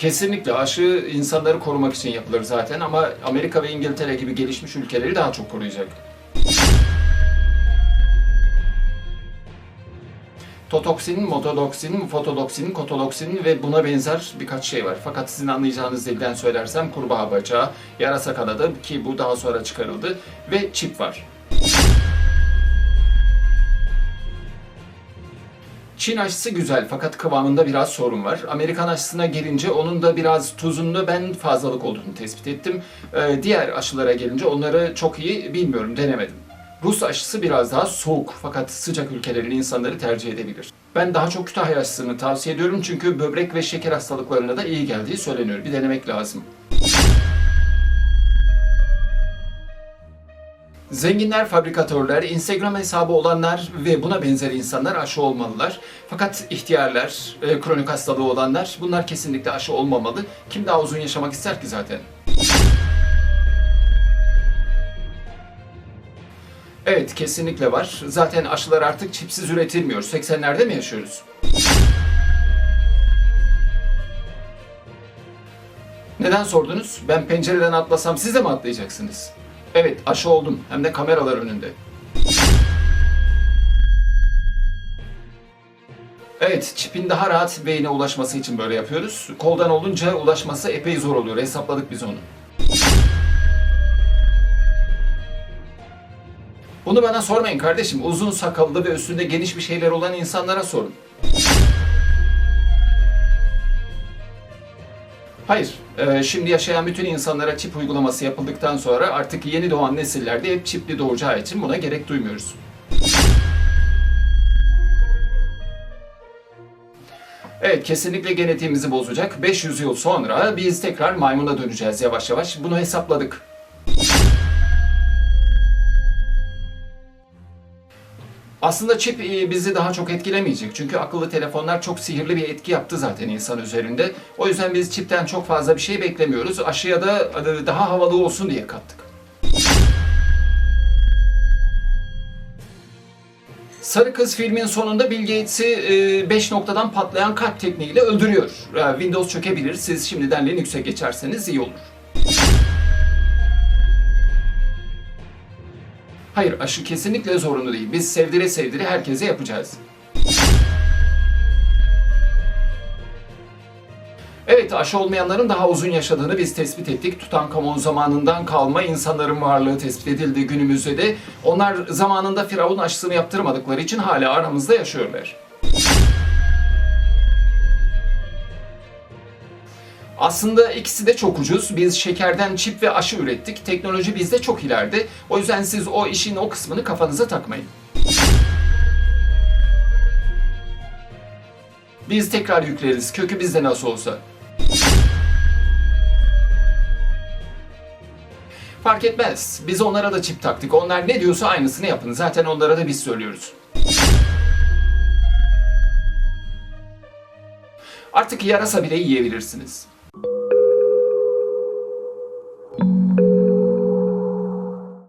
Kesinlikle aşı insanları korumak için yapılır zaten ama Amerika ve İngiltere gibi gelişmiş ülkeleri daha çok koruyacak. Totoksin, motodoksin, fotodoksin, kotodoksin ve buna benzer birkaç şey var. Fakat sizin anlayacağınız dilden söylersem kurbağa bacağı, yarasa kanadı ki bu daha sonra çıkarıldı ve çip var. Çin aşısı güzel fakat kıvamında biraz sorun var. Amerikan aşısına gelince onun da biraz tuzunda ben fazlalık olduğunu tespit ettim. Ee, diğer aşılara gelince onları çok iyi bilmiyorum, denemedim. Rus aşısı biraz daha soğuk fakat sıcak ülkelerin insanları tercih edebilir. Ben daha çok Kütahya aşısını tavsiye ediyorum çünkü böbrek ve şeker hastalıklarına da iyi geldiği söyleniyor. Bir denemek lazım. Zenginler, fabrikatörler, Instagram hesabı olanlar ve buna benzer insanlar aşı olmalılar. Fakat ihtiyarlar, e, kronik hastalığı olanlar bunlar kesinlikle aşı olmamalı. Kim daha uzun yaşamak ister ki zaten? Evet, kesinlikle var. Zaten aşılar artık çipsiz üretilmiyor. 80'lerde mi yaşıyoruz? Neden sordunuz? Ben pencereden atlasam siz de mi atlayacaksınız? Evet, aşı oldum. Hem de kameralar önünde. Evet, çipin daha rahat beyine ulaşması için böyle yapıyoruz. Koldan olunca ulaşması epey zor oluyor. Hesapladık biz onu. Bunu bana sormayın kardeşim. Uzun sakallı ve üstünde geniş bir şeyler olan insanlara sorun. Hayır, e, şimdi yaşayan bütün insanlara çip uygulaması yapıldıktan sonra artık yeni doğan nesillerde hep çipli doğacağı için buna gerek duymuyoruz. Evet, kesinlikle genetiğimizi bozacak. 500 yıl sonra biz tekrar maymuna döneceğiz yavaş yavaş. Bunu hesapladık. Aslında çip e, bizi daha çok etkilemeyecek. Çünkü akıllı telefonlar çok sihirli bir etki yaptı zaten insan üzerinde. O yüzden biz çipten çok fazla bir şey beklemiyoruz. Aşıya da e, daha havalı olsun diye kattık. Sarı Kız filmin sonunda Bill Gates'i 5 noktadan patlayan kalp tekniğiyle öldürüyor. E, Windows çökebilir. Siz şimdiden Linux'e geçerseniz iyi olur. Hayır, aşı kesinlikle zorunlu değil. Biz sevdire sevdire herkese yapacağız. Evet, aşı olmayanların daha uzun yaşadığını biz tespit ettik. Tutankamon zamanından kalma insanların varlığı tespit edildi günümüzde de. Onlar zamanında Firavun aşısını yaptırmadıkları için hala aramızda yaşıyorlar. Aslında ikisi de çok ucuz. Biz şekerden çip ve aşı ürettik. Teknoloji bizde çok ileride. O yüzden siz o işin o kısmını kafanıza takmayın. Biz tekrar yükleriz. Kökü bizde nasıl olsa. Fark etmez. Biz onlara da çip taktık. Onlar ne diyorsa aynısını yapın. Zaten onlara da biz söylüyoruz. Artık yarasa bile yiyebilirsiniz.